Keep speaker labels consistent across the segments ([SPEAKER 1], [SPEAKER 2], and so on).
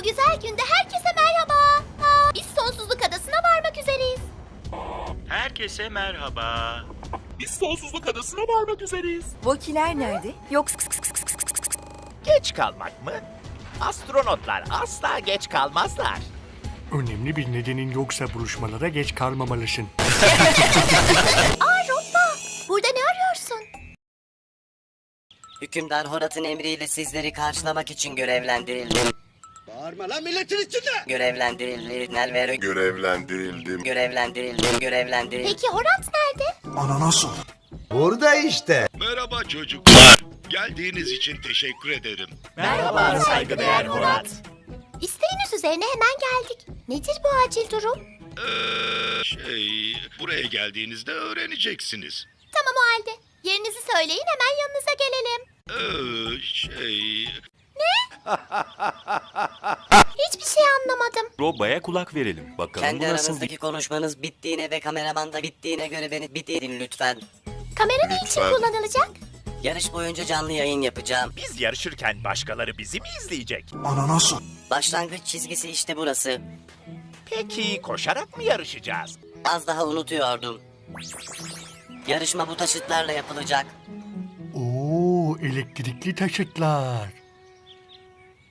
[SPEAKER 1] Bu güzel günde herkese merhaba. Aa, Biz sonsuzluk adasına varmak üzereyiz.
[SPEAKER 2] Herkese merhaba.
[SPEAKER 3] Biz sonsuzluk adasına varmak üzereyiz.
[SPEAKER 4] Vokiler nerede? Yok
[SPEAKER 5] Geç kalmak mı? Astronotlar asla geç kalmazlar.
[SPEAKER 6] Önemli bir nedenin yoksa buluşmalara geç kalmamalısın.
[SPEAKER 1] Aa Robba, burada ne arıyorsun?
[SPEAKER 7] Hükümdar Horat'ın emriyle sizleri karşılamak için görevlendirildim.
[SPEAKER 8] Bağırma lan milletin içinde.
[SPEAKER 7] Görevlendirildim. Nelvero
[SPEAKER 8] Görevlendirildim.
[SPEAKER 7] görevlendirildim. Görevlendirildim.
[SPEAKER 1] Peki Horat nerede?
[SPEAKER 8] Burada işte.
[SPEAKER 2] Merhaba çocuklar. Geldiğiniz için teşekkür ederim.
[SPEAKER 5] Merhaba saygıdeğer Murat.
[SPEAKER 1] İsteğiniz üzerine hemen geldik. Nedir bu acil durum?
[SPEAKER 2] Ee, şey, buraya geldiğinizde öğreneceksiniz.
[SPEAKER 1] Tamam o halde. Yerinizi söyleyin hemen yanınıza gelelim.
[SPEAKER 2] Ee, şey,
[SPEAKER 1] Hiçbir şey anlamadım.
[SPEAKER 3] Robba'ya kulak verelim. Bakalım
[SPEAKER 7] Kendi
[SPEAKER 3] bu nasıl
[SPEAKER 7] aranızdaki konuşmanız bittiğine ve kameraman da bittiğine göre beni bitirin lütfen.
[SPEAKER 1] Kamera ne için
[SPEAKER 8] Lütfen.
[SPEAKER 1] kullanılacak?
[SPEAKER 7] Yarış boyunca canlı yayın yapacağım.
[SPEAKER 5] Biz yarışırken başkaları bizi mi izleyecek?
[SPEAKER 7] Başlangıç çizgisi işte burası.
[SPEAKER 5] Peki koşarak mı yarışacağız?
[SPEAKER 7] Az daha unutuyordum. Yarışma bu taşıtlarla yapılacak.
[SPEAKER 6] Oo, elektrikli taşıtlar.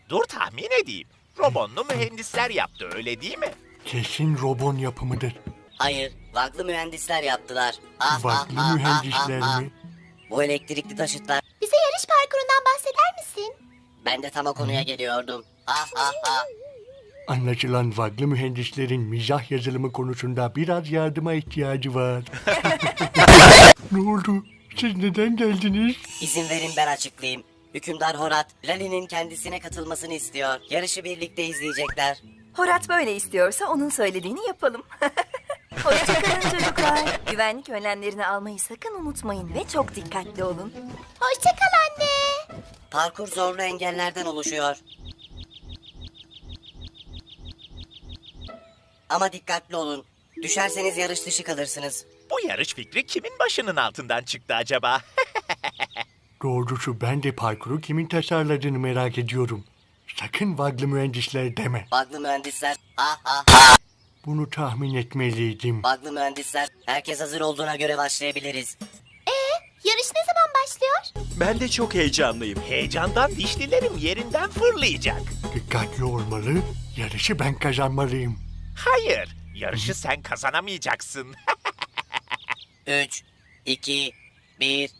[SPEAKER 5] Dur tahmin edeyim. Robonlu mühendisler yaptı öyle değil mi?
[SPEAKER 6] Kesin robon yapımıdır.
[SPEAKER 7] Hayır, vaklı mühendisler yaptılar. Ah, ah,
[SPEAKER 6] Vaklı
[SPEAKER 7] ah, ah,
[SPEAKER 6] mühendisler
[SPEAKER 7] ah, ah.
[SPEAKER 6] mi?
[SPEAKER 7] Bu elektrikli taşıtlar.
[SPEAKER 1] Bize yarış parkurundan bahseder misin?
[SPEAKER 7] Ben de tam o konuya geliyordum. Ah ah ah.
[SPEAKER 6] Anlaşılan vaklı mühendislerin mizah yazılımı konusunda biraz yardıma ihtiyacı var. ne oldu? Siz neden geldiniz?
[SPEAKER 7] İzin verin ben açıklayayım. Hükümdar Horat, Lali'nin kendisine katılmasını istiyor. Yarışı birlikte izleyecekler.
[SPEAKER 4] Horat böyle istiyorsa onun söylediğini yapalım. Hoşçakalın çocuklar. Güvenlik önlemlerini almayı sakın unutmayın ve çok dikkatli olun.
[SPEAKER 1] Hoşça kal anne.
[SPEAKER 7] Parkur zorlu engellerden oluşuyor. Ama dikkatli olun. Düşerseniz yarış dışı kalırsınız.
[SPEAKER 5] Bu yarış fikri kimin başının altından çıktı acaba?
[SPEAKER 6] Doğrusu ben de parkuru kimin tasarladığını merak ediyorum. Sakın vaklı mühendisler deme.
[SPEAKER 7] Baglı mühendisler. Ah ah ah.
[SPEAKER 6] Bunu tahmin etmeliydim.
[SPEAKER 7] Baglı mühendisler. Herkes hazır olduğuna göre başlayabiliriz.
[SPEAKER 1] Yarış ne zaman başlıyor?
[SPEAKER 3] Ben de çok heyecanlıyım.
[SPEAKER 5] Heyecandan dişlilerim yerinden fırlayacak.
[SPEAKER 6] Dikkatli olmalı, yarışı ben kazanmalıyım.
[SPEAKER 5] Hayır, yarışı sen kazanamayacaksın.
[SPEAKER 7] 3, 2, 1.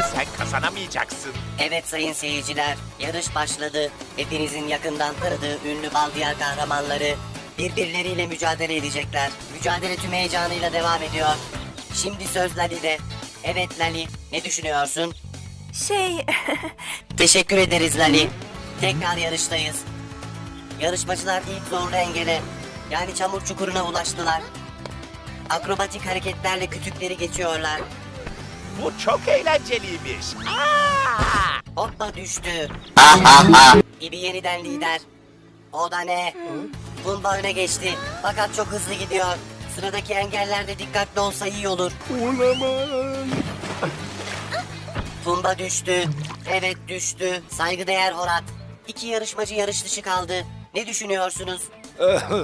[SPEAKER 5] yarışı sen kazanamayacaksın.
[SPEAKER 7] Evet sayın seyirciler, yarış başladı. Hepinizin yakından tanıdığı ünlü Baldiyar kahramanları birbirleriyle mücadele edecekler. Mücadele tüm heyecanıyla devam ediyor. Şimdi söz Lali'de. Evet Lali, ne düşünüyorsun?
[SPEAKER 4] Şey,
[SPEAKER 7] Teşekkür ederiz Lali. Tekrar yarıştayız. Yarışmacılar ilk zorlu engele, yani çamur çukuruna ulaştılar. Akrobatik hareketlerle kütükleri geçiyorlar.
[SPEAKER 5] Bu çok eğlenceliymiş. Aa!
[SPEAKER 7] Hoppa düştü. Ah ah ah. İbi yeniden lider. O da ne? Pumba öne geçti. Fakat çok hızlı gidiyor. Sıradaki engellerde dikkatli olsa iyi olur.
[SPEAKER 6] Olamaz.
[SPEAKER 7] Pumba düştü. Evet düştü. Saygıdeğer Horat. İki yarışmacı yarış dışı kaldı. Ne düşünüyorsunuz?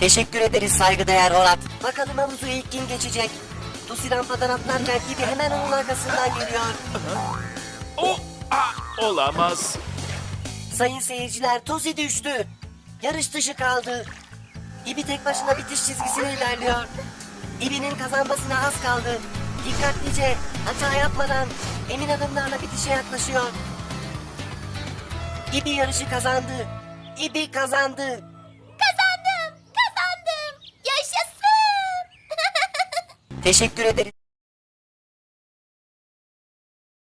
[SPEAKER 7] Teşekkür ederiz saygıdeğer Horat. Bakalım havuzu ilk kim geçecek? Tusi rampadan atlarken gibi hemen onun arkasından geliyor.
[SPEAKER 3] O, ah, olamaz.
[SPEAKER 7] Sayın seyirciler Tosi düştü. Yarış dışı kaldı. İbi tek başına bitiş çizgisine ilerliyor. İbi'nin kazanmasına az kaldı. Dikkatlice, hata yapmadan emin adımlarla bitişe yaklaşıyor. İbi yarışı kazandı. İbi kazandı. Teşekkür ederiz.